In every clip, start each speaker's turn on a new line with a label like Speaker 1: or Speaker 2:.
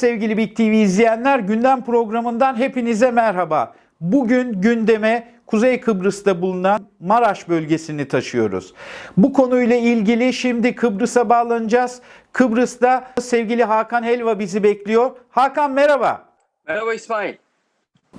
Speaker 1: sevgili Big TV izleyenler gündem programından hepinize merhaba. Bugün gündeme Kuzey Kıbrıs'ta bulunan Maraş bölgesini taşıyoruz. Bu konuyla ilgili şimdi Kıbrıs'a bağlanacağız. Kıbrıs'ta sevgili Hakan Helva bizi bekliyor. Hakan merhaba.
Speaker 2: Merhaba İsmail.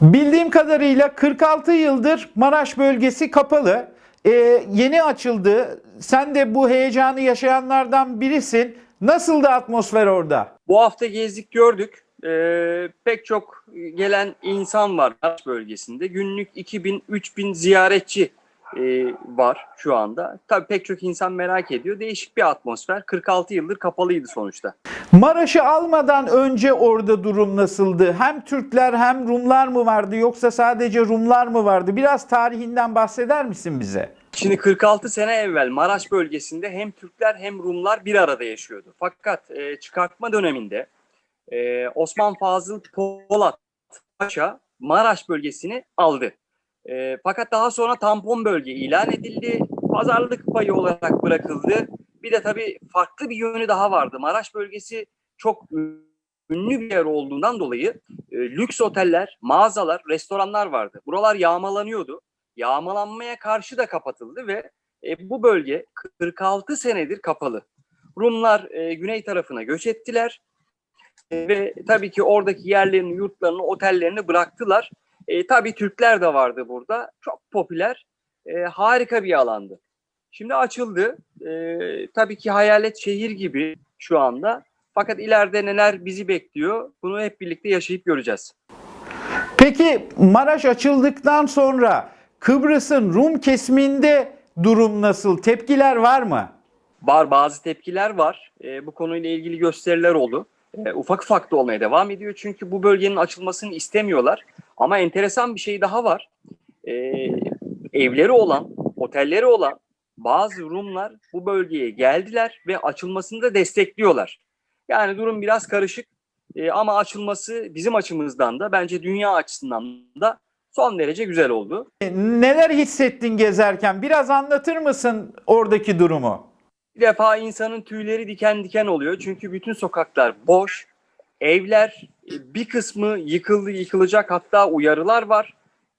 Speaker 1: Bildiğim kadarıyla 46 yıldır Maraş bölgesi kapalı. Ee, yeni açıldı. Sen de bu heyecanı yaşayanlardan birisin. Nasıldı atmosfer orada?
Speaker 2: Bu hafta gezdik gördük. Ee, pek çok gelen insan var Maraş bölgesinde. Günlük 2000-3000 ziyaretçi e, var şu anda. Tabii pek çok insan merak ediyor. Değişik bir atmosfer. 46 yıldır kapalıydı sonuçta.
Speaker 1: Maraş'ı almadan önce orada durum nasıldı? Hem Türkler hem Rumlar mı vardı yoksa sadece Rumlar mı vardı? Biraz tarihinden bahseder misin bize?
Speaker 2: Şimdi 46 sene evvel Maraş bölgesinde hem Türkler hem Rumlar bir arada yaşıyordu. Fakat e, çıkartma döneminde e, Osman Fazıl Polat Paşa Maraş bölgesini aldı. E, fakat daha sonra tampon bölge ilan edildi. Pazarlık payı olarak bırakıldı. Bir de tabii farklı bir yönü daha vardı. Maraş bölgesi çok ünlü bir yer olduğundan dolayı e, lüks oteller, mağazalar, restoranlar vardı. Buralar yağmalanıyordu yağmalanmaya karşı da kapatıldı ve e, bu bölge 46 senedir kapalı. Rumlar e, güney tarafına göç ettiler E, ve tabii ki oradaki yerlerini, yurtlarını, otellerini bıraktılar. E, tabii Türkler de vardı burada. Çok popüler, e, harika bir alandı. Şimdi açıldı. E, tabii ki hayalet şehir gibi şu anda. Fakat ileride neler bizi bekliyor bunu hep birlikte yaşayıp göreceğiz.
Speaker 1: Peki Maraş açıldıktan sonra Kıbrıs'ın Rum kesiminde durum nasıl? Tepkiler var mı?
Speaker 2: Var bazı tepkiler var. E, bu konuyla ilgili gösteriler oldu. E, ufak ufak da olmaya devam ediyor. Çünkü bu bölgenin açılmasını istemiyorlar. Ama enteresan bir şey daha var. E, evleri olan, otelleri olan bazı Rumlar bu bölgeye geldiler ve açılmasını da destekliyorlar. Yani durum biraz karışık. E, ama açılması bizim açımızdan da bence dünya açısından da son derece güzel oldu.
Speaker 1: E, Neler hissettin gezerken? Biraz anlatır mısın oradaki durumu?
Speaker 2: Bir defa insanın tüyleri diken diken oluyor. Çünkü bütün sokaklar boş. Evler e, bir kısmı yıkıldı, yıkılacak hatta uyarılar var.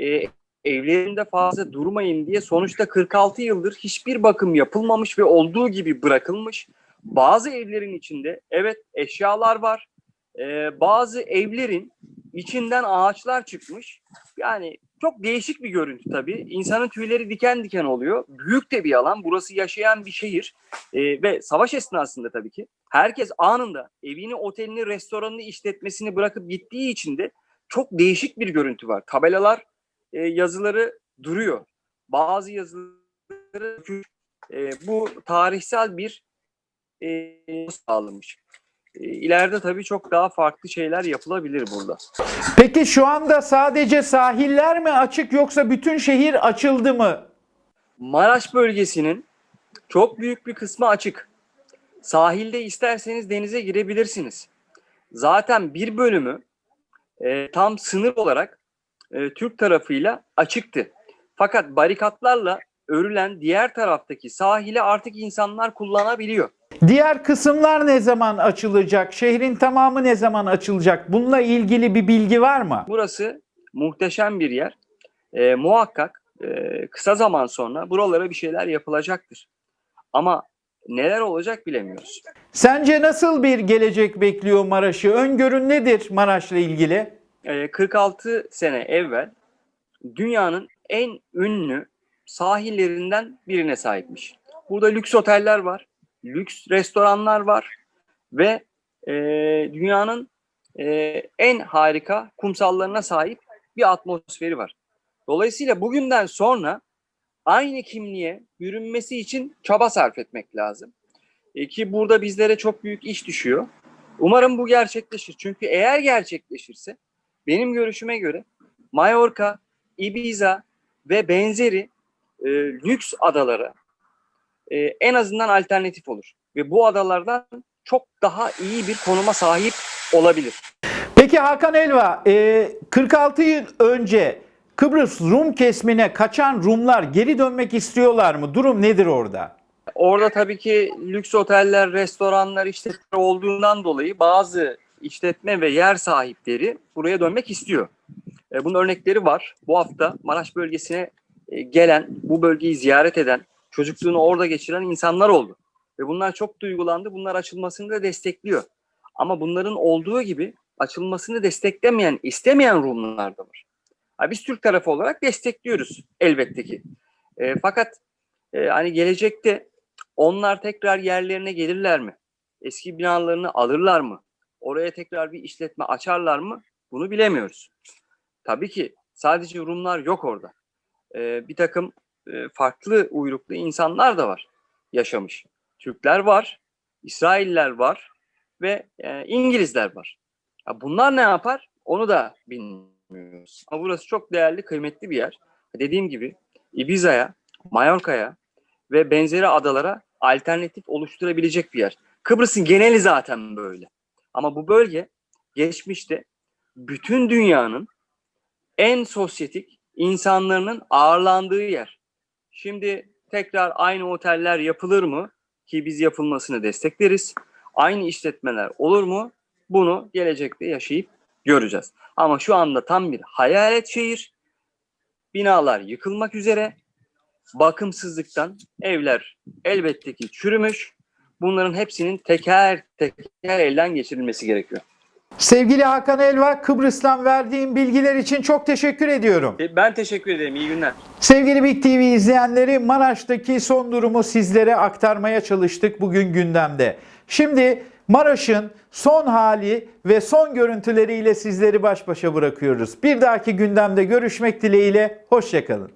Speaker 2: Ee, evlerinde fazla durmayın diye sonuçta 46 yıldır hiçbir bakım yapılmamış ve olduğu gibi bırakılmış. Bazı evlerin içinde evet eşyalar var. Ee, bazı evlerin içinden ağaçlar çıkmış. Yani çok değişik bir görüntü tabii. İnsanın tüyleri diken diken oluyor. Büyük de bir alan. Burası yaşayan bir şehir. Ee, ve savaş esnasında tabii ki herkes anında evini, otelini, restoranını, işletmesini bırakıp gittiği için de çok değişik bir görüntü var. Tabelalar, e, yazıları duruyor. Bazı yazıları e, bu tarihsel bir e, sağlamış. İleride tabii çok daha farklı şeyler yapılabilir burada.
Speaker 1: Peki şu anda sadece sahiller mi açık yoksa bütün şehir açıldı mı?
Speaker 2: Maraş bölgesinin çok büyük bir kısmı açık. Sahilde isterseniz denize girebilirsiniz. Zaten bir bölümü e, tam sınır olarak e, Türk tarafıyla açıktı. Fakat barikatlarla örülen diğer taraftaki sahili artık insanlar kullanabiliyor.
Speaker 1: Diğer kısımlar ne zaman açılacak? Şehrin tamamı ne zaman açılacak? Bununla ilgili bir bilgi var mı?
Speaker 2: Burası muhteşem bir yer. E, muhakkak e, kısa zaman sonra buralara bir şeyler yapılacaktır. Ama neler olacak bilemiyoruz.
Speaker 1: Sence nasıl bir gelecek bekliyor Maraş'ı? Öngörün nedir Maraş'la ilgili?
Speaker 2: E, 46 sene evvel dünyanın en ünlü sahillerinden birine sahipmiş. Burada lüks oteller var, lüks restoranlar var ve e, dünyanın e, en harika kumsallarına sahip bir atmosferi var. Dolayısıyla bugünden sonra aynı kimliğe bürünmesi için çaba sarf etmek lazım. E, ki burada bizlere çok büyük iş düşüyor. Umarım bu gerçekleşir. Çünkü eğer gerçekleşirse benim görüşüme göre Mallorca, Ibiza ve benzeri e, lüks adalara e, en azından alternatif olur. Ve bu adalardan çok daha iyi bir konuma sahip olabilir.
Speaker 1: Peki Hakan Elva, e, 46 yıl önce Kıbrıs Rum kesimine kaçan Rumlar geri dönmek istiyorlar mı? Durum nedir orada?
Speaker 2: Orada tabii ki lüks oteller, restoranlar, işletmeler olduğundan dolayı bazı işletme ve yer sahipleri buraya dönmek istiyor. E, bunun örnekleri var. Bu hafta Maraş bölgesine gelen, bu bölgeyi ziyaret eden, çocukluğunu orada geçiren insanlar oldu. Ve bunlar çok duygulandı. Bunlar açılmasını da destekliyor. Ama bunların olduğu gibi açılmasını desteklemeyen, istemeyen Rumlar da var. Biz Türk tarafı olarak destekliyoruz elbette ki. E, fakat e, hani gelecekte onlar tekrar yerlerine gelirler mi? Eski binalarını alırlar mı? Oraya tekrar bir işletme açarlar mı? Bunu bilemiyoruz. Tabii ki sadece Rumlar yok orada. E, bir takım e, farklı uyruklu insanlar da var yaşamış. Türkler var, İsrailler var ve e, İngilizler var. Ya bunlar ne yapar? Onu da bilmiyoruz. Ama burası çok değerli, kıymetli bir yer. Dediğim gibi Ibiza'ya, Mallorca'ya ve benzeri adalara alternatif oluşturabilecek bir yer. Kıbrıs'ın geneli zaten böyle. Ama bu bölge geçmişte bütün dünyanın en sosyetik insanların ağırlandığı yer. Şimdi tekrar aynı oteller yapılır mı? Ki biz yapılmasını destekleriz. Aynı işletmeler olur mu? Bunu gelecekte yaşayıp göreceğiz. Ama şu anda tam bir hayalet şehir. Binalar yıkılmak üzere. Bakımsızlıktan evler elbette ki çürümüş. Bunların hepsinin teker teker elden geçirilmesi gerekiyor.
Speaker 1: Sevgili Hakan Elva, Kıbrıs'tan verdiğin bilgiler için çok teşekkür ediyorum.
Speaker 2: E, Ben teşekkür ederim. İyi günler.
Speaker 1: Sevgili Big TV izleyenleri Maraş'taki son durumu sizlere aktarmaya çalıştık bugün gündemde. Şimdi Maraş'ın son hali ve son görüntüleriyle sizleri baş başa bırakıyoruz. Bir dahaki gündemde görüşmek dileğiyle, hoşçakalın.